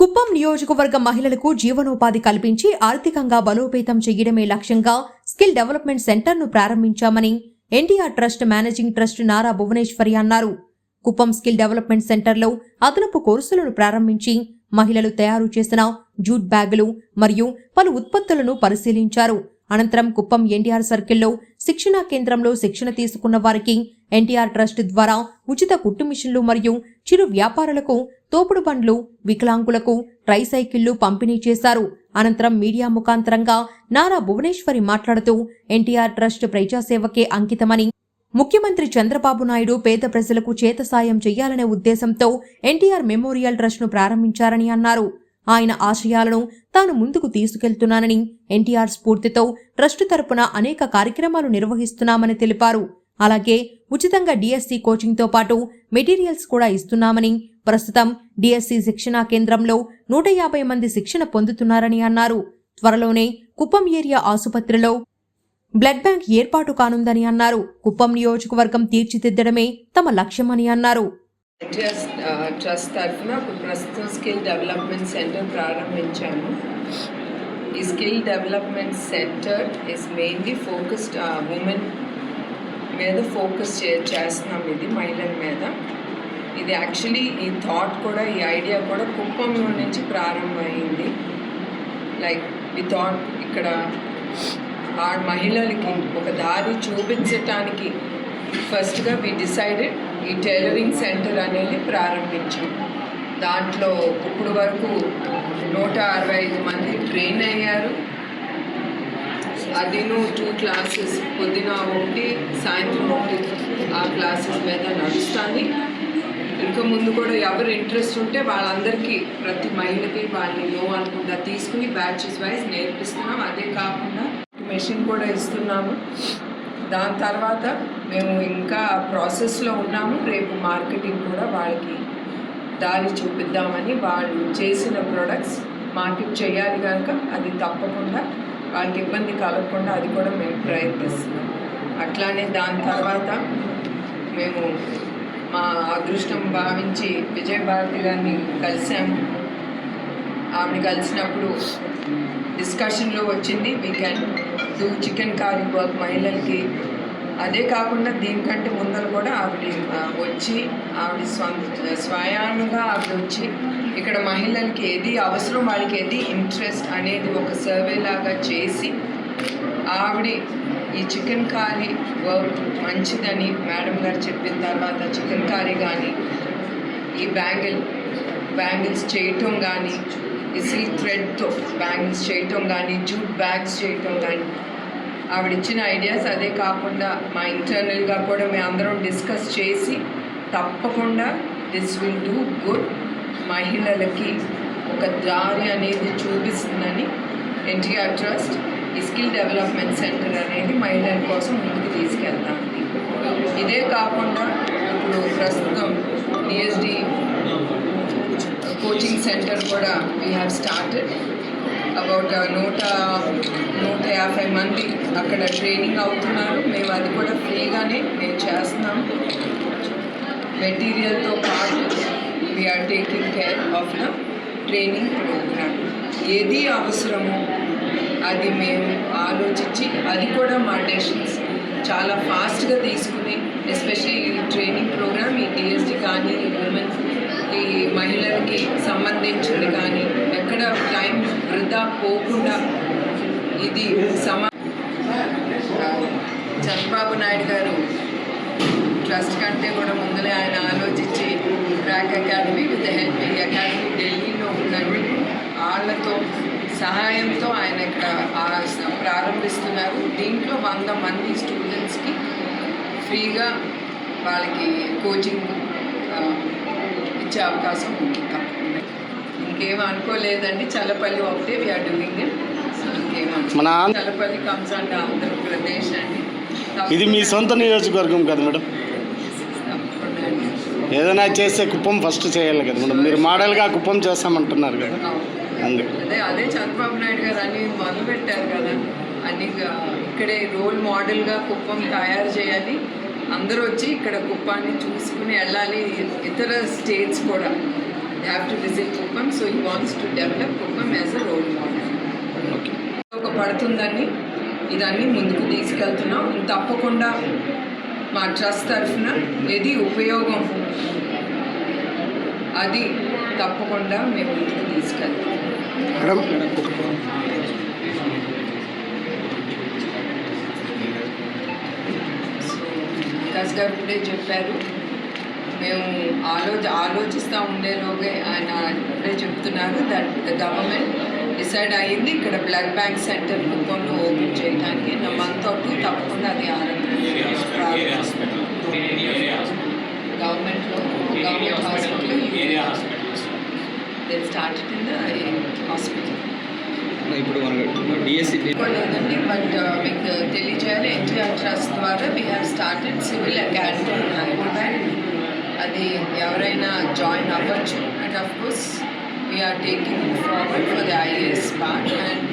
కుప్పం నియోజకవర్గ మహిళలకు జీవనోపాధి కల్పించి ఆర్థికంగా బలోపేతం చేయడమే లక్ష్యంగా స్కిల్ డెవలప్మెంట్ సెంటర్ను ప్రారంభించామని NTR trust managing trust Nara Bhuvaneshwari అన్నారు. కుప్పం స్కిల్ డెవలప్మెంట్ సెంటర్లో అదనపు కోర్సులను ప్రారంభించి మహిళలు తయారు చేసిన జూట్ బ్యాగులు మరియు పలు ఉత్పత్తులను పరిశీలించారు. అనంతరం కుప్పం ఎన్టీఆర్ సర్కిల్లో శిక్షణా కేంద్రంలో శిక్షణ తీసుకున్న వారికి ఎన్టీఆర్ ట్రస్ట్ ద్వారా ఉచిత కుట్టు మిషన్లు మరియు చిరు వ్యాపారులకు తోపుడు బండ్లు వికలాంగులకు ట్రైసైకిళ్ళు పంపిణీ చేశారు. అనంతరం మీడియా ముఖాంతరంగా నారా భువనేశ్వరి మాట్లాడుతూ ఎన్టీఆర్ ట్రస్ట్ ప్రజాసేవకే అంకితమని ముఖ్యమంత్రి చంద్రబాబు నాయుడు పేద ప్రజలకు చేత సాయం చేయాలనే ఉద్దేశంతో ఎన్టీఆర్ మెమోరియల్ ట్రస్ట్ను ప్రారంభించారని అన్నారు. ఆయన ఆశయాలను తాను ముందుకు తీసుకెళ్తున్నానని ఎన్టీఆర్ స్ఫూర్తితో ట్రస్టు తరపున అనేక కార్యక్రమాలు నిర్వహిస్తున్నామని తెలిపారు. అలాగే ఉచితంగా డిఎస్సి కోచింగ్తో పాటు మెటీరియల్స్ కూడా ఇస్తున్నామని ప్రస్తుతం డిఎస్సి శిక్షణా కేంద్రంలో నూట యాభై మంది శిక్షణ పొందుతున్నారని అన్నారు. త్వరలోనే కుప్పం ఏరియా ఆసుపత్రిలో బ్లడ్ బ్యాంక్ ఏర్పాటు కానుందని అన్నారు. కుప్పం నియోజకవర్గం తీర్చిదిద్దడమే తమ లక్ష్యమని అన్నారు. ట్రస్ట్ uh, తరఫున ప్రస్తుతం స్కిల్ డెవలప్మెంట్ సెంటర్ ప్రారంభించాము. ఈ skill development centre is mainly focused women మీద ఫోకస్ చేస్తున్నాం ఇది మహిళల మీద. ఇది యాక్చువల్లీ ఈ థాట్ కూడా ఈ ఐడియా కూడా కుప్పంలో నుంచి ప్రారంభమైంది. లైక్ ఈ థాట్ ఇక్కడ ఆ మహిళలకి ఒక దారి చూపించటానికి ఫస్ట్గా వి డిసైడెడ్ ఈ టైలరింగ్ సెంటర్ అనేది ప్రారంభించాం. దాంట్లో ఇప్పుడు వరకు నూట అరవై ఐదు మంది ట్రైన్ అయ్యారు. అదిను టూ క్లాసెస్ పొద్దున ఒకటి సాయంత్రం ఒకటి ఆ క్లాసెస్ మీద నడుస్తుంది. ఇంకా ముందు కూడా ఎవరు ఇంట్రెస్ట్ ఉంటే వాళ్ళందరికీ ప్రతి మహిళకి వాళ్ళని నో అనుకుంటా తీసుకుని బ్యాచెస్ వైజ్ నేర్పిస్తున్నాం. అదే కాకుండా మెషిన్ కూడా ఇస్తున్నాము. దాని తర్వాత మేము ఇంకా ప్రాసెస్లో ఉన్నాము. రేపు మార్కెటింగ్ కూడా వాళ్ళకి దారి చూపిద్దామని వాళ్ళు చేసిన ప్రొడక్ట్స్ మార్కెట్ చేయాలి కనుక అది తప్పకుండా వాళ్ళకి ఇబ్బంది కలగకుండా అది కూడా మేము ప్రయత్నిస్తున్నాం. అట్లానే దాని తర్వాత మేము మా అదృష్టం భావించి విజయభారతి గారిని కలిసాము ఆవిడ కలిసినప్పుడు డిస్కషన్లో వచ్చింది we can do chicken curry work మహిళలకి. అదే కాకుండా దీనికంటే ముందర కూడా ఆవిడ వచ్చి ఆవిడ స్వంత స్వయానుగా ఆవిడ వచ్చి ఇక్కడ మహిళలకి ఏది అవసరం వాళ్ళకి ఏది ఇంట్రెస్ట్ అనేది ఒక సర్వే లాగా చేసి ఆవిడ ఈ చికెన్ కర్రీ వర్క్ మంచిదని మేడం గారు చెప్పిన తర్వాత చికెన్ కర్రీ కానీ ఈ బ్యాంగిల్ బ్యాంగిల్స్ చేయటం కానీ ఈ సిల్క్ థ్రెడ్తో బ్యాంగిల్స్ చేయటం కానీ జూట్ బ్యాగ్స్ చేయటం కానీ ఆవిడ ఇచ్చిన ఐడియాస్ అదే కాకుండా మా ఇంటర్నల్గా కూడా మేము అందరం డిస్కస్ చేసి తప్పకుండా దిస్ విల్ డూ గుడ్. మహిళలకి ఒక దారి అనేది చూపిస్తుందని ఎన్టీఆర్ ట్రస్ట్ ఈ స్కిల్ డెవలప్మెంట్ సెంటర్ అనేది మహిళల కోసం ముందుకు తీసుకెళ్తాం ఇదే కాకుండా ఇప్పుడు ప్రస్తుతం డిఎస్డి కోచింగ్ సెంటర్ కూడా వీ హ్యావ్ స్టార్టెడ్ అబౌట్ నూట నూట యాభై మంది అక్కడ ట్రైనింగ్ అవుతున్నారు. మేము అది కూడా ఫ్రీగానే మేము చేస్తున్నాం. మెటీరియల్తో పాటు we're taking care of the training programme ఏది అవసరమో అది మేము ఆలోచించి అది కూడా మా డెసిషన్స్ చాలా ఫాస్ట్గా తీసుకుని ఎస్పెషల్లీ ఈ ట్రైనింగ్ ప్రోగ్రామ్ ఈ డిఎస్డి కానీ ఉమెన్స్ ఈ మహిళలకి సంబంధించింది కానీ ఎక్కడ టైం వృధా పోకుండా ఇది సమా చంద్రబాబు నాయుడు గారు ట్రస్ట్ కంటే కూడా ముందలే ఆయన ఆలోచించి track academy with help academy ఢిల్లీలో ఉందండి వాళ్ళతో సహాయంతో ఆయన ఇక్కడ ప్రారంభిస్తున్నారు. దీంట్లో వంద మంది స్టూడెంట్స్కి ఫ్రీగా వాళ్ళకి కోచింగ్ ఇచ్చే అవకాశం ఉంది తప్పకుండా. ఇంకేం అనుకోలేదండి. చల్లపల్లి ఒకటే వీఆర్ డూయింగ్ ఇట్ మన చల్లపల్లి కమ్స్ అండ్ ఆంధ్రప్రదేశ్ అండి. ఇది మీ సొంత నియోజకవర్గం కదా మేడం. ఏదైనా చేస్తే కుప్పం ఫస్ట్ చేయాలి కదా మేడం. మీరు మోడల్గా కుప్పం చేస్తామంటున్నారు కదా. అదే అదే చంద్రబాబు నాయుడు గారు అన్ని మొదలు పెట్టారు కదా. అన్ని గా- ఇక్కడే రోల్ మోడల్గా కుప్పం తయారు చేయాలి. అందరూ వచ్చి ఇక్కడ కుప్పాన్ని చూసుకుని వెళ్ళాలి. ఇతర స్టేట్స్ కూడా have to visit Kuppam so he wants to develop Kuppam as a role model ఒక పడుతుందని ఇదన్నీ ముందుకు తీసుకెళ్తున్నాం. తప్పకుండా మా ట్రస్ట్ తరఫున ఏది ఉపయోగం అది తప్పకుండా మేము ముందుకు తీసుకెళ్తాం. మేడం. వికాస్ గారు ఇప్పుడే చెప్పారు. మేము ఆలోచ ఆలోచిస్తూ ఉండేలోగే ఆయన ఇప్పుడే చెప్తున్నారు దట్ ద గవర్నమెంట్ డిసైడ్ అయ్యింది ఇక్కడ బ్లడ్ బ్యాంక్ సెంటర్ కుప్పంలో ఓపెన్ చేయడానికి నా మంత్ ఆఫ్ టూ తప్పకుండా అది గవర్నమెంట్లో government hospital they started in the in ఇప్పుడు మనకు డిఎస్సి ఉందండి బట్ మీకు తెలియజేయాలి ఎన్టీఆర్ ట్రస్ట్ ద్వారా we have started civil academy Hyderabad అది ఎవరైనా జాయిన్ అవ్వచ్చు and of course we're taking forward for the IAS part and